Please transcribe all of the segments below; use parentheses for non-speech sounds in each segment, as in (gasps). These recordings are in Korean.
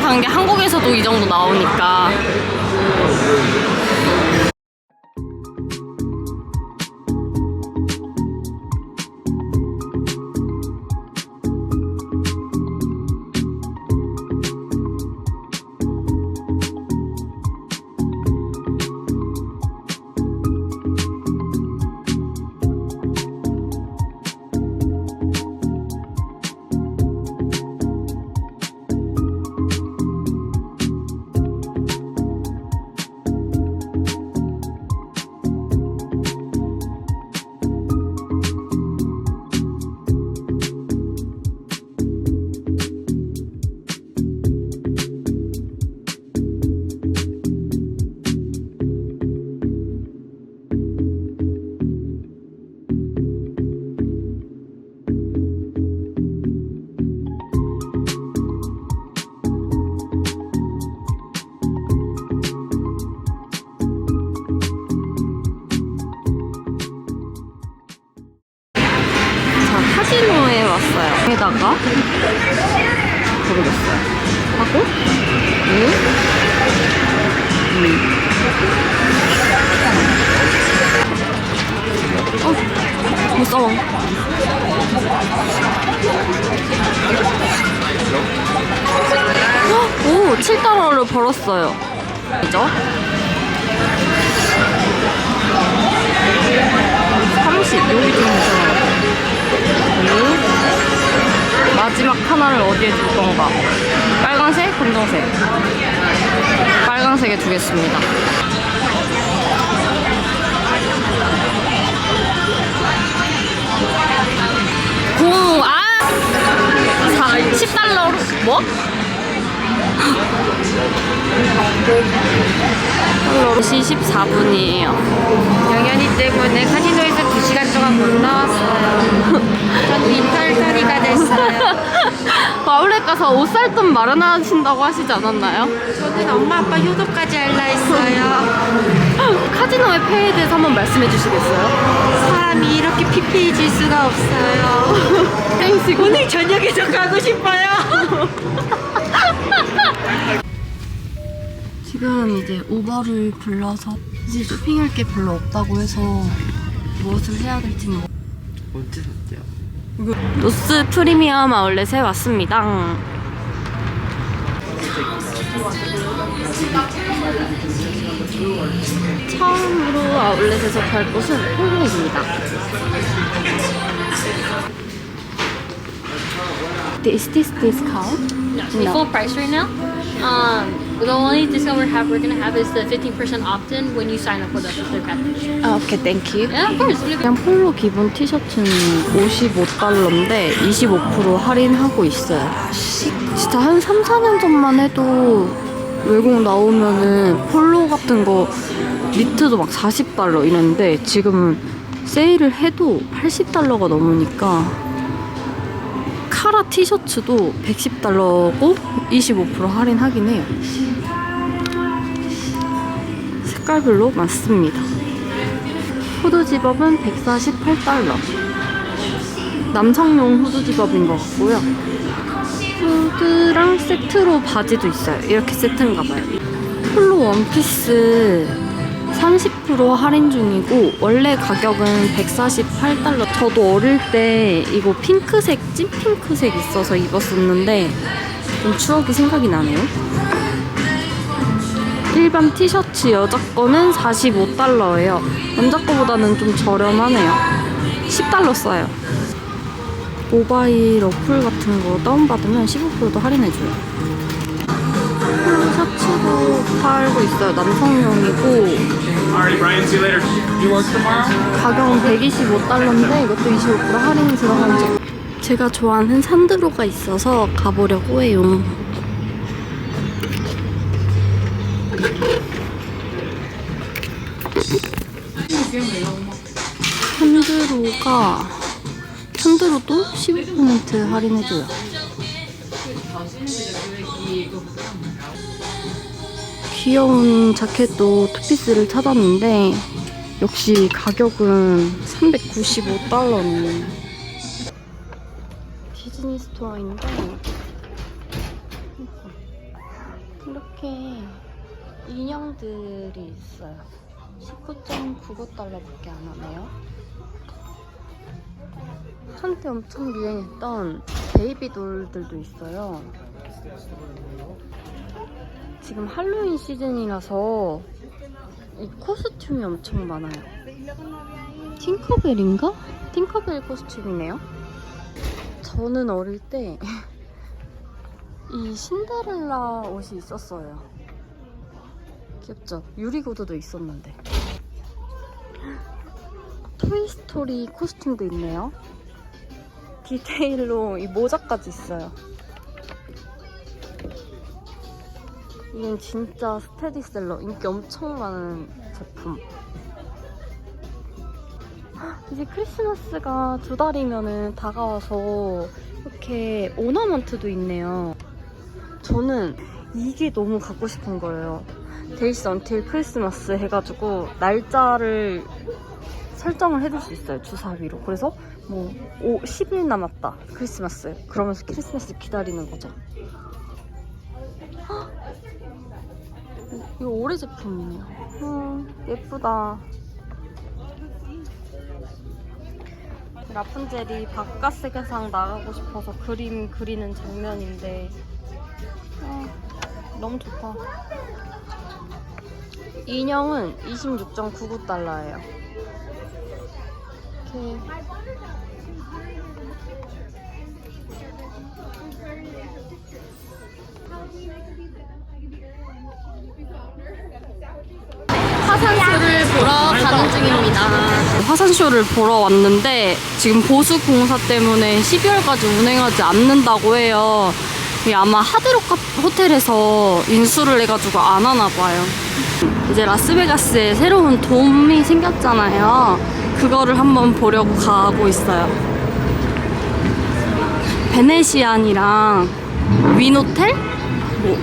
생각하는 게 한국에서도 이 정도 나오니까. 7달러를 벌었어요. 그죠? 30, 여기 좀. 음. 마지막 하나를 어디에 둘 건가? 빨간색, 검정색. 빨간색에 두겠습니다. 공, 아! 4, 10달러. 뭐? 달러로 14분이에요. 영현이 때문에 카지노에서 2시간 동안 못 나왔어요. 전 인탈탈이가 됐어요. (laughs) 아울렛 가서 옷 살 돈 마련하신다고 하시지 않았나요? 저는 엄마 아빠 효도까지 할라 했어요. (laughs) 카지노의 페이에 대해서 한번 말씀해 주시겠어요? 사람이 이렇게 피폐해질 수가 없어요. (laughs) 오늘 저녁에 저 가고 싶어요. 지금 이제 우버를 불러서 이제 쇼핑할 게 별로 없다고 해서 무엇을 해야 될지는 모르... 언제 샀대요? 노스 프리미엄 아울렛에 왔습니다. 처음으로 아울렛에서 갈 곳은 폴로입니다. Is this discount? It's No. full price right now. Um, the only discount we're, have, we're gonna have is the 15% opt-in when you sign up with us with their package. 아, 오케이, thank you. Yeah, of course. 그냥 폴로 기본 티셔츠는 55달러인데 25% 할인하고 있어요. 진짜 한 3, 4년 전만 해도 외국 나오면은 폴로 같은 거 니트도 막 40달러 이랬는데 지금은 세일을 해도 80달러가 넘으니까 카라 티셔츠도 110달러고 25% 할인하긴 해요. 색깔별로 많습니다. 후드 집업은 148달러. 남성용 후드 집업인 것 같고요. 후드랑 세트로 바지도 있어요. 이렇게 세트인가 봐요. 폴로 원피스 30% 할인 중이고 원래 가격은 148달러. 저도 어릴 때 이거 핑크색 찐 핑크색 있어서 입었었는데 좀 추억이 생각이 나네요. 일반 티셔츠 여자 거는 45달러예요. 남자 거보다는 좀 저렴하네요. 10달러 써요. 모바일 어플 같은 거 다운받으면 15%도 할인해줘요. 셔츠도 팔고 있어요. 남성용이고 Alrighty, Brian. See you later. You work tomorrow? 가격은 125달러인데 이것도 25% 할인이 들어간 적. 제가 좋아하는 산드로가 있어서 가보려고 해요. 산드로가 산드로도 15% 할인해줘요. 귀여운 자켓도 투피스를 찾았는데 역시 가격은 395달러네. 디즈니 스토어인데 이렇게 인형들이 있어요. 19.99달러밖에 안 하네요. 한때 엄청 유행했던 베이비돌들도 있어요. 지금 할로윈 시즌이라서 이 코스튬이 엄청 많아요. 팅커벨인가? 팅커벨 코스튬이네요. 저는 어릴 때 (laughs) 이 신데렐라 옷이 있었어요. 귀엽죠? 유리구두도 있었는데. 토이스토리 코스튬도 있네요. 디테일로 이 모자까지 있어요. 이건 진짜 스테디셀러. 인기 엄청 많은 제품. 헉, 이제 크리스마스가 두 달이면은 다가와서 이렇게 오너먼트도 있네요. 저는 이게 너무 갖고 싶은 거예요. 데이스 언틸 크리스마스 해가지고 날짜를 설정을 해줄 수 있어요 주사위로. 그래서 뭐 5, 10일 남았다 크리스마스. 그러면서 크리스마스 기다리는 거죠 이거 오래 제품이네요. 음, 예쁘다. 라푼젤이 바깥 세계상 나가고 싶어서 그림 그리는 장면인데 아, 너무 좋다. 인형은 26.99달러예요. 이렇게 중입니다. 화산쇼를 보러 왔는데 지금 보수 공사 때문에 12월까지 운행하지 않는다고 해요. 아마 하드록 카- 호텔에서 인수를 해가지고 안 하나 봐요. 이제 라스베가스에 새로운 돔이 생겼잖아요. 그거를 한번 보려고 가고 있어요. 베네시안이랑 윈호텔? 뭐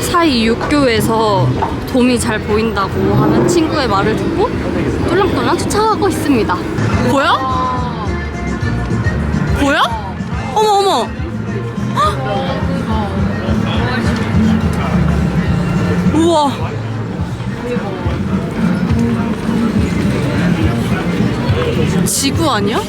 사이 육교에서 돔이 잘 보인다고 하는 친구의 말을 듣고 똘랑똘랑 쫓아가고 있습니다. 보여? 보여? 어머 어머. 헉! (gasps) 우와. 지구 아니야?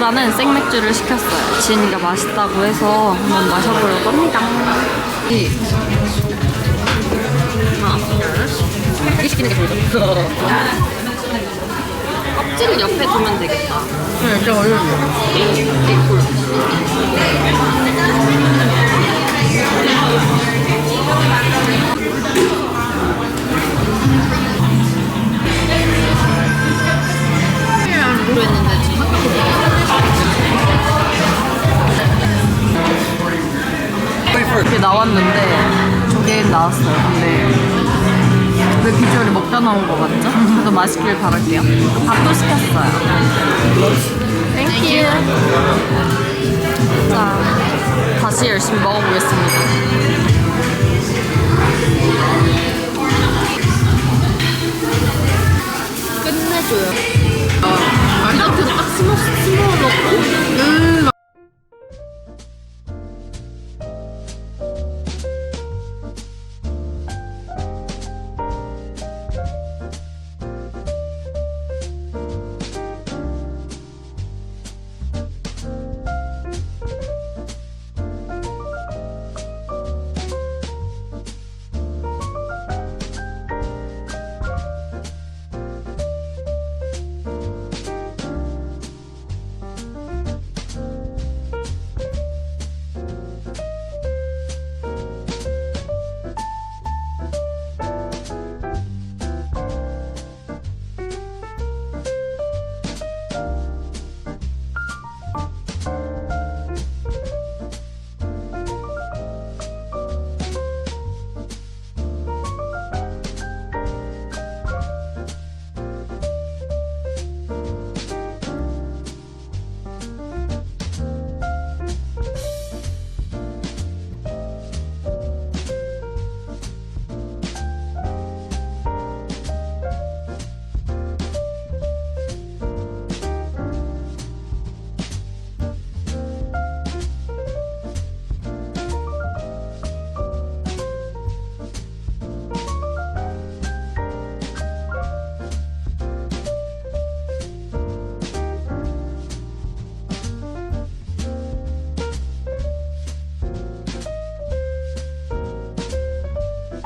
모델로라는 생맥주를 시켰어요. 지은이가 맛있다고 해서 한번 마셔보려고 합니다. 이게 시키는 게 좋죠. (laughs) 껍질을 옆에 두면 되겠다. 네, 진짜 어려워. 이렇 나왔는데 조개 나왔어요. 근데 왜 비주얼이 먹다 나온 것 같죠? 그래도 맛있길 바랄게요. 밥도 시켰어요. 땡큐. 자, 다시 열심히 먹어보겠습니다. 끝내줘요. 이렇게도 딱 스모, 스모 넣고